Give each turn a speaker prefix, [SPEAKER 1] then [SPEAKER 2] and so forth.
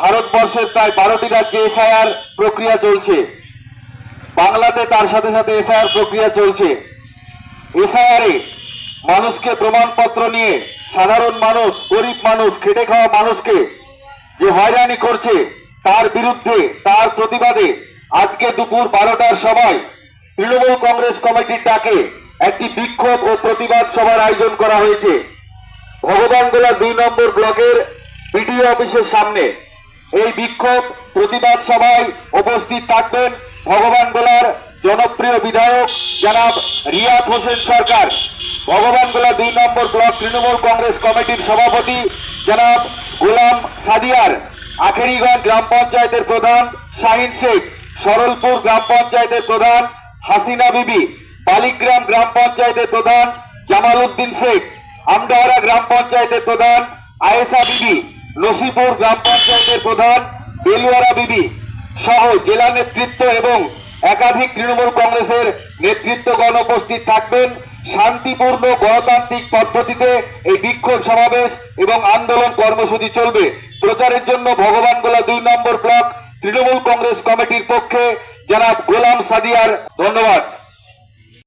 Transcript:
[SPEAKER 1] ভারতবর্ষের প্রায় বারোটি রাজ্যে এসআইআর প্রক্রিয়া চলছে। বাংলাতে তার সাথে সাথে এসআইআর প্রক্রিয়া চলছে। এসআইআরে মানুষকে প্রমাণপত্র নিয়ে সাধারণ মানুষ, গরিব মানুষ, খেটে খাওয়া মানুষকে যে হয়রানি করছে, তার বিরুদ্ধে, তার প্রতিবাদে আজকে দুপুর বারোটার সময় তৃণমূল কংগ্রেস কমিটির ডাকে একটি বিক্ষোভ ও প্রতিবাদ সভার আয়োজন করা হয়েছে। ভগবানগোলা দুই নম্বর ব্লকের বিডিও অফিসের সামনে এই বিক্ষোভ প্রতিবাদ সভায় উপস্থিত থাকবেন ভগবানগোলার জনপ্রিয় বিধায়ক জনাব রিয়াদ হোসেন সরকার। ভগবানগোলা দুই নম্বর ব্লক তৃণমূল কংগ্রেস কমিটির সভাপতি জনাব গোলাম সাদিয়ার। আখেরিগঞ্জ গ্রাম পঞ্চায়েতের প্রধান শাহিন শেখ, সরলপুর গ্রাম পঞ্চায়েতের প্রধান হাসিনা বিবি, বালিগ্রাম গ্রাম পঞ্চায়েতের প্রধান জামাল উদ্দিন শেখ, আমডাহারা গ্রাম পঞ্চায়েতের প্রধান আয়েশা বিবি নসিপুর গ্রাম পঞ্চায়েতের প্রধান বেলুয়ারা বিবি সহ জেলা নেতৃত্ব এবং একাধিক তৃণমূল কংগ্রেসের নেতৃত্বগণ উপস্থিত থাকবেন। শান্তিপূর্ণ গণতান্ত্রিক পদ্ধতিতে এই বিক্ষোভ সমাবেশ এবং আন্দোলন কর্মসূচি চলবে। প্রচারের জন্য ভগবানগোলা দুই নম্বর ব্লক তৃণমূল কংগ্রেস কমিটির পক্ষে জনাব গোলাম সাদিয়ার ধন্যবাদ।